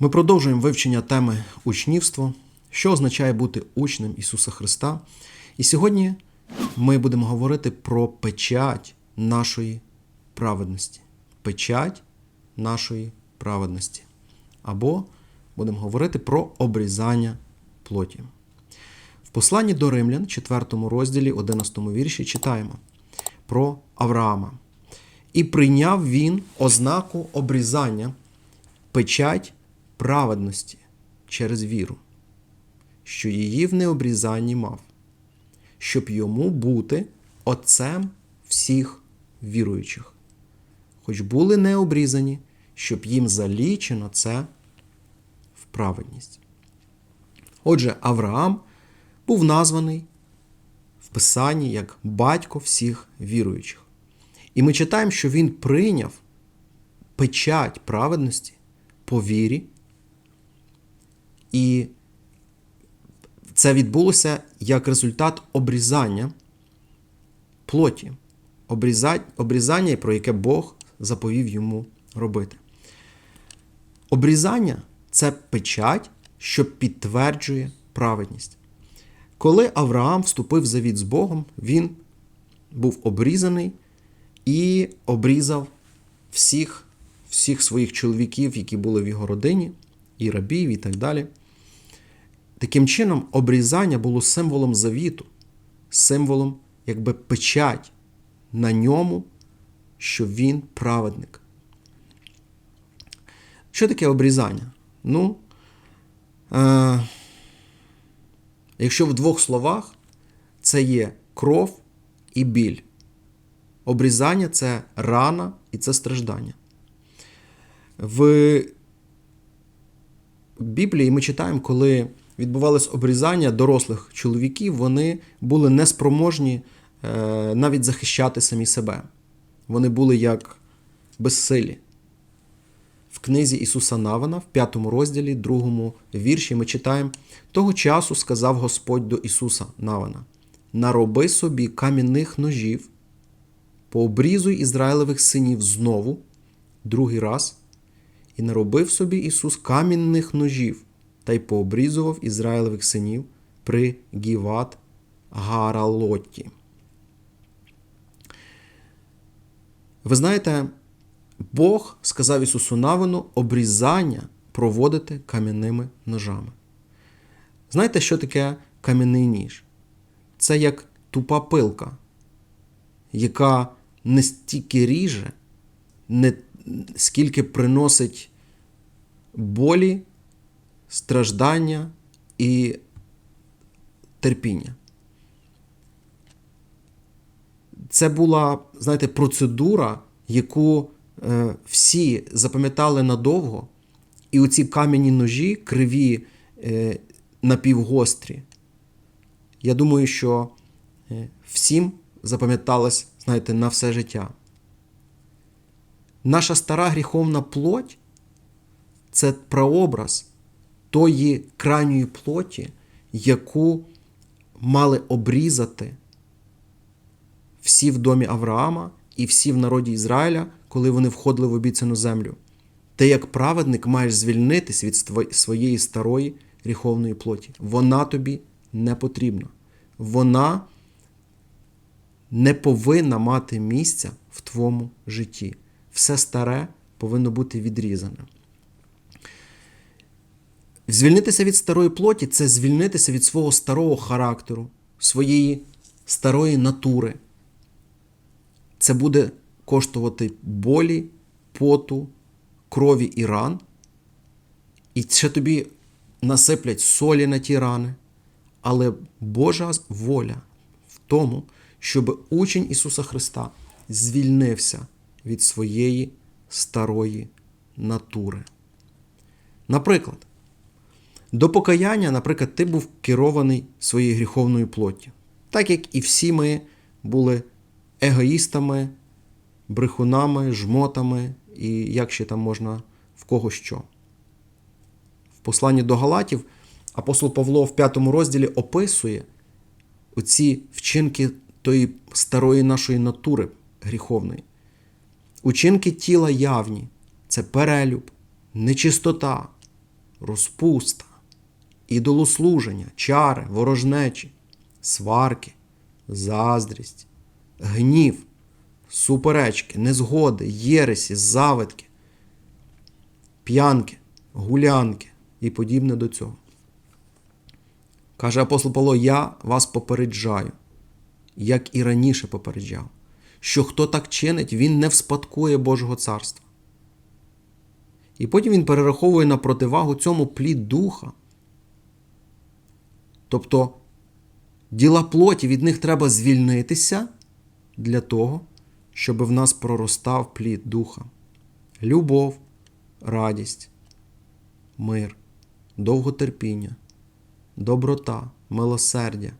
Ми продовжуємо вивчення теми учнівство, що означає бути учнем Ісуса Христа. І сьогодні ми будемо говорити про печать нашої праведності. Печать нашої праведності. Або будемо говорити про обрізання плоті. В посланні до Римлян, 4 розділі, 11 вірші, читаємо про Авраама. І прийняв він ознаку обрізання, печать праведності через віру, що її в необрізанні мав, щоб йому бути отцем всіх віруючих, хоч були не обрізані, щоб їм залічено це в праведність. Отже, Авраам був названий в Писанні як батько всіх віруючих. І ми читаємо, що він прийняв печать праведності по вірі, і це відбулося як результат обрізання плоті, обрізання, про яке Бог заповів йому робити. Обрізання це печать, що підтверджує праведність. Коли Авраам вступив в завіт з Богом, він був обрізаний і обрізав всіх всіх своїх чоловіків, які були в його родині, і рабів, і так далі. Таким чином, обрізання було символом завіту, символом, якби печать на ньому, що він праведник. Що таке обрізання? Ну, е, якщо в двох словах, це є кров і біль. Обрізання це рана і це страждання. В Біблії ми читаємо, коли відбувалось обрізання дорослих чоловіків, вони були неспроможні е, навіть захищати самі себе. Вони були як безсилі. В книзі Ісуса Навана, в п'ятому розділі, другому вірші, ми читаємо: того часу сказав Господь до Ісуса Навана: Нароби собі кам'яних ножів, пообрізуй Ізраїлевих синів знову, другий раз, і наробив собі Ісус камінних ножів та й пообрізував Ізраїлевих синів при Гіват Гаралотті. Ви знаєте, Бог сказав Ісусу Навину обрізання проводити кам'яними ножами. Знаєте, що таке кам'яний ніж? Це як тупа пилка, яка не стільки ріже, не скільки приносить болі, страждання і терпіння. Це була, знаєте, процедура, яку е, всі запам'ятали надовго, і оці кам'яні ножі, криві, е, напівгострі. Я думаю, що е, всім запам'яталось, знаєте, на все життя. Наша стара гріховна плоть це прообраз тої крайньої плоті, яку мали обрізати всі в домі Авраама і всі в народі Ізраїля, коли вони входили в обіцяну землю. Ти, як праведник, маєш звільнитись від своєї старої гріховної плоті. Вона тобі не потрібна. Вона не повинна мати місця в твоєму житті. Все старе повинно бути відрізане. Звільнитися від старої плоті це звільнитися від свого старого характеру, своєї старої натури. Це буде коштувати болі, поту, крові і ран. І ще тобі насиплять солі на ті рани. Але Божа воля в тому, щоб учень Ісуса Христа звільнився від своєї старої натури. Наприклад, до покаяння, наприклад, ти був керований своєю гріховною плоттю. Так як і всі ми були егоїстами, брехунами, жмотами, і як ще там можна в кого що. В посланні до Галатів апостол Павло в п'ятому розділі описує оці вчинки тої старої нашої натури гріховної. Учинки тіла явні це перелюб, нечистота, розпуста, ідолослуження, чари, ворожнечі, сварки, заздрість, гнів, суперечки, незгоди, єресі, завитки, п'янки, гулянки і подібне до цього. Каже апостол Павло, я вас попереджаю, як і раніше попереджав, що хто так чинить, він не вспадкує Божого царства. І потім він перераховує на противагу цьому плід духа. Тобто діла плоті від них треба звільнитися для того, щоб в нас проростав плід духа. Любов, радість, мир, довготерпіння, доброта, милосердя,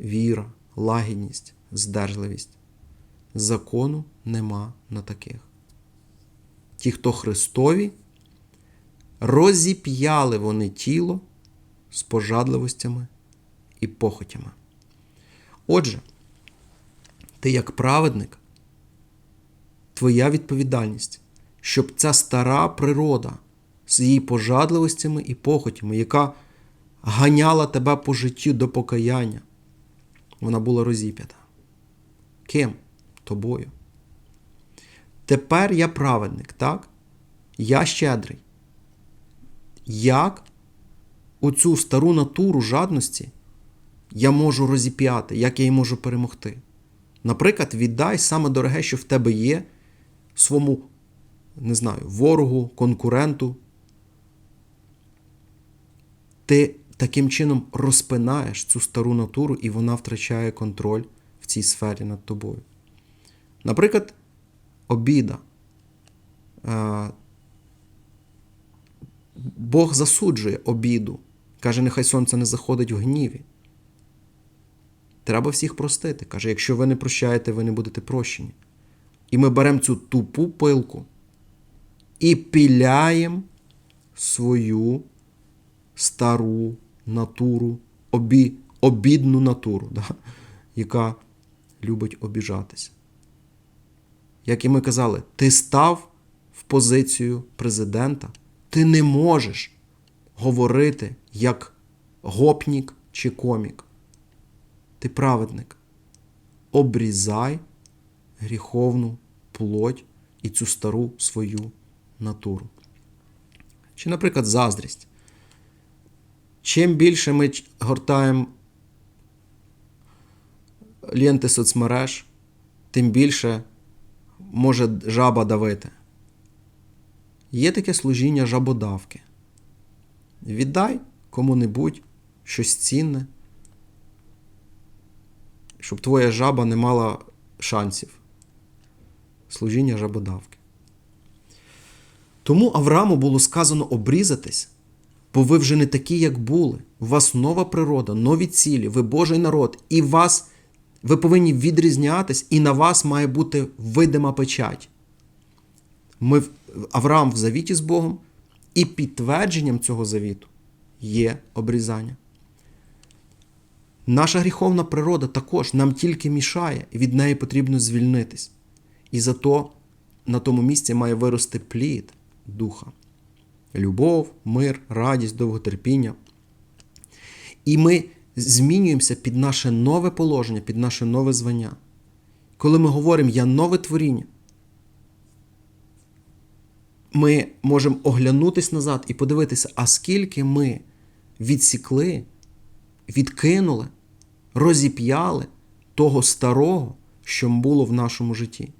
віра, лагідність, здержливість. Закону нема на таких. Ті, хто Христові, розіп'яли вони тіло з пожадливостями і похотями. Отже, ти як праведник, твоя відповідальність, щоб ця стара природа з її пожадливостями і похотями, яка ганяла тебе по життю до покаяння, вона була розіп'ята. Ким? Тобою. Тепер я праведник, так? Я щедрий. Як оцю стару натуру жадності я можу розіп'яти, як я її можу перемогти? Наприклад, віддай саме дороге, що в тебе є, своєму, не знаю, ворогу, конкуренту. Ти таким чином розпинаєш цю стару натуру, і вона втрачає контроль в цій сфері над тобою. Наприклад, обіда. Е, Бог засуджує обіду. Каже, нехай сонце не заходить в гніві. Треба всіх простити. Каже, якщо ви не прощаєте, ви не будете прощені. І ми беремо цю тупу пилку і піляємо свою стару натуру, обі, обідну натуру, да? яка любить обіжатися. Як і ми казали, ти став в позицію президента, ти не можеш говорити як гопнік чи комік. Ти праведник. Обрізай гріховну плоть і цю стару свою натуру. Чи, наприклад, заздрість. Чим більше ми гортаємо ленти соцмереж, тим більше може жаба давити. Є таке служіння жабодавки. Віддай кому-небудь щось цінне, щоб твоя жаба не мала шансів. Служіння жабодавки. Тому Аврааму було сказано обрізатись, бо ви вже не такі, як були. У вас нова природа, нові цілі, ви Божий народ, і вас, ви повинні відрізнятись, і на вас має бути видима печать. Ми, Авраам в завіті з Богом, і підтвердженням цього завіту є обрізання. Наша гріховна природа також нам тільки мішає, і від неї потрібно звільнитись. І зато на тому місці має вирости плід духа. Любов, мир, радість, довготерпіння. І ми змінюємося під наше нове положення, під наше нове звання. Коли ми говоримо Я нове творіння, ми можемо оглянутися назад і подивитися, а скільки ми відсікли, відкинули, розіп'яли того старого, що було в нашому житті.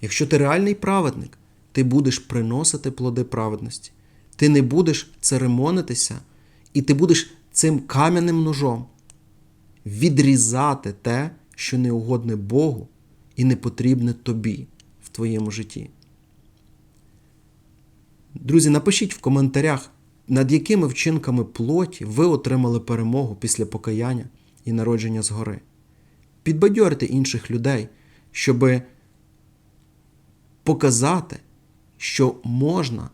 Якщо ти реальний праведник, ти будеш приносити плоди праведності. Ти не будеш церемонитися, і ти будеш цим кам'яним ножом відрізати те, що не угодне Богу і не потрібне тобі в твоєму житті. Друзі, напишіть в коментарях, над якими вчинками плоті ви отримали перемогу після покаяння і народження згори. Підбадьорте інших людей, щоби показати, що можна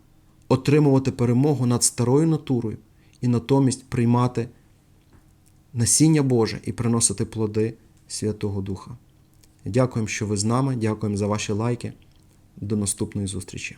отримувати перемогу над старою натурою і натомість приймати насіння Боже і приносити плоди Святого Духа. Дякуємо, що ви з нами. Дякуємо за ваші лайки. До наступної зустрічі.